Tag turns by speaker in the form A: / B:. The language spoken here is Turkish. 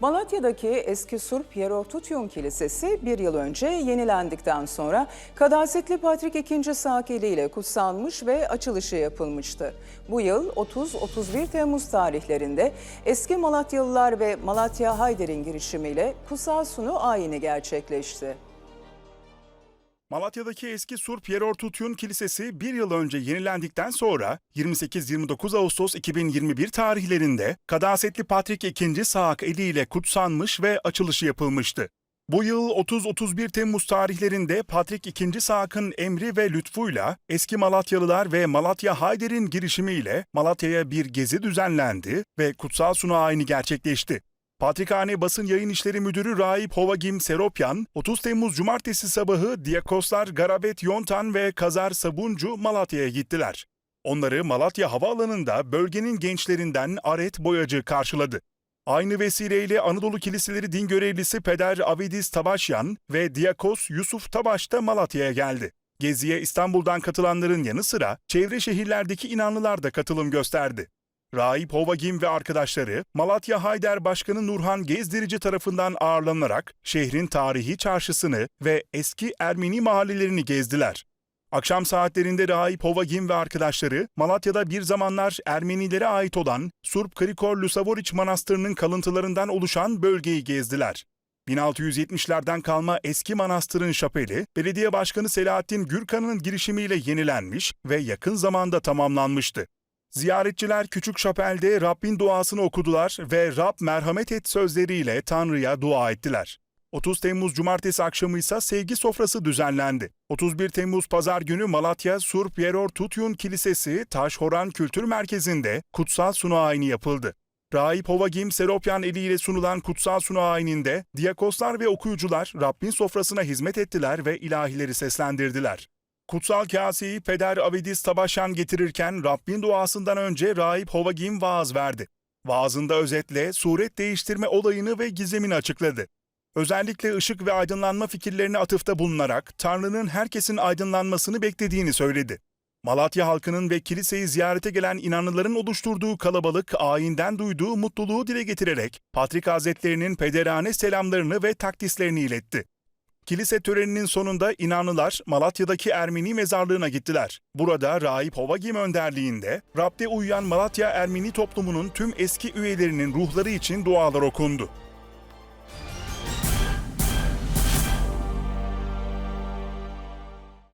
A: Malatya'daki eski Surp Yerortutyun Kilisesi bir yıl önce yenilendikten sonra Kadasetli Patrik II Saak ile kutsanmış ve açılışı yapılmıştı. Bu yıl 30-31 Temmuz tarihlerinde eski Malatyalılar ve Malatya Hayder'in girişimiyle kutsal sunu ayini gerçekleşti.
B: Malatya'daki eski Surp Yerortutyun Kilisesi bir yıl önce yenilendikten sonra 28-29 Ağustos 2021 tarihlerinde Kadasetli Patrik II Saak Eli ile kutsanmış ve açılışı yapılmıştı. Bu yıl 30-31 Temmuz tarihlerinde Patrik II Saak'ın emri ve lütfuyla eski Malatyalılar ve Malatya Hayder'in girişimiyle Malatya'ya bir gezi düzenlendi ve kutsal sunu ayini gerçekleşti. Patrikhane Basın Yayın İşleri Müdürü Raip Hovagim Seropyan, 30 Temmuz Cumartesi sabahı Diyakoslar Garabet Yontan ve Kazar Sabuncu Malatya'ya gittiler. Onları Malatya Havaalanı'nda bölgenin gençlerinden Aret Boyacı karşıladı. Aynı vesileyle Anadolu Kiliseleri din görevlisi Peder Avidis Tabaşyan ve Diyakos Yusuf Tabaş da Malatya'ya geldi. Geziye İstanbul'dan katılanların yanı sıra çevre şehirlerdeki inanlılar da katılım gösterdi. Rahip Hovagim ve arkadaşları Malatya Hayder Başkanı Nurhan Gezdirici tarafından ağırlanarak şehrin tarihi çarşısını ve eski Ermeni mahallelerini gezdiler. Akşam saatlerinde Rahip Hovagim ve arkadaşları Malatya'da bir zamanlar Ermenilere ait olan Surp Krikor Lusavoriç Manastırı'nın kalıntılarından oluşan bölgeyi gezdiler. 1670'lerden kalma eski manastırın şapeli, belediye başkanı Selahattin Gürkan'ın girişimiyle yenilenmiş ve yakın zamanda tamamlanmıştı. Ziyaretçiler Küçük Şapel'de Rabbin duasını okudular ve Rab merhamet et sözleriyle Tanrı'ya dua ettiler. 30 Temmuz Cumartesi akşamı ise sevgi sofrası düzenlendi. 31 Temmuz Pazar günü Malatya Surp Yeror Tutyun Kilisesi Taşhoran Kültür Merkezi'nde kutsal sunu ayini yapıldı. Rahip Hovagim Seropyan eliyle sunulan kutsal sunu ayininde diyakoslar ve okuyucular Rabbin sofrasına hizmet ettiler ve ilahileri seslendirdiler. Kutsal kaseyi Peder Avedis Tabaşan getirirken Rabbin duasından önce Rahip Hovagim vaaz verdi. Vaazında özetle suret değiştirme olayını ve gizemini açıkladı. Özellikle ışık ve aydınlanma fikirlerine atıfta bulunarak Tanrı'nın herkesin aydınlanmasını beklediğini söyledi. Malatya halkının ve kiliseyi ziyarete gelen inanlıların oluşturduğu kalabalık ayinden duyduğu mutluluğu dile getirerek Patrik Hazretlerinin pederane selamlarını ve takdislerini iletti. Kilise töreninin sonunda inanlılar Malatya'daki Ermeni mezarlığına gittiler. Burada Rahip Hovagim önderliğinde Rab'de uyuyan Malatya Ermeni toplumunun tüm eski üyelerinin ruhları için dualar okundu.